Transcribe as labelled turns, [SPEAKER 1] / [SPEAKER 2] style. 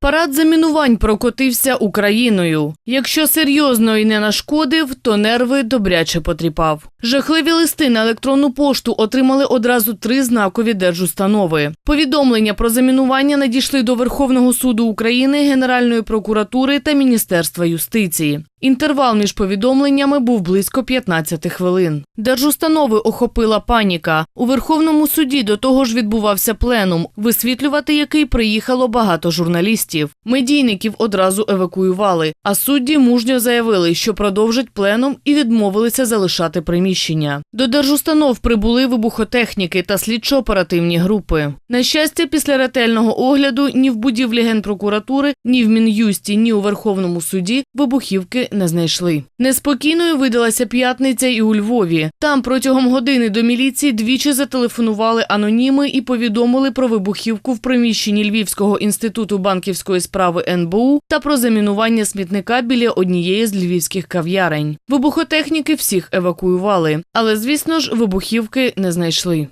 [SPEAKER 1] Парад замінувань прокотився Україною. Якщо серйозно і не нашкодив, то нерви добряче потріпав. Жахливі листи на електронну пошту отримали одразу три знакові держустанови. Повідомлення про замінування надійшли до Верховного суду України, Генеральної прокуратури та Міністерства юстиції. Інтервал між повідомленнями був близько 15 хвилин. Держустанови охопила паніка. У Верховному суді до того ж відбувався пленум, висвітлювати який приїхало багато журналістів. Медійників одразу евакуювали, а судді мужньо заявили, що продовжать пленум і відмовилися залишати приміщення. До держустанов прибули вибухотехніки та слідчо-оперативні групи. На щастя, після ретельного огляду ні в будівлі генпрокуратури, ні в Мін'юсті, ні у Верховному суді вибухівки не знайшли. Неспокійною видалася п'ятниця і у Львові. Там протягом години до міліції двічі зателефонували аноніми і повідомили про вибухівку в приміщенні Львівського інституту банківської справи НБУ та про замінування смітника біля однієї з львівських кав'ярень. Вибухотехніки всіх евакуювали, але звісно ж вибухівки не знайшли.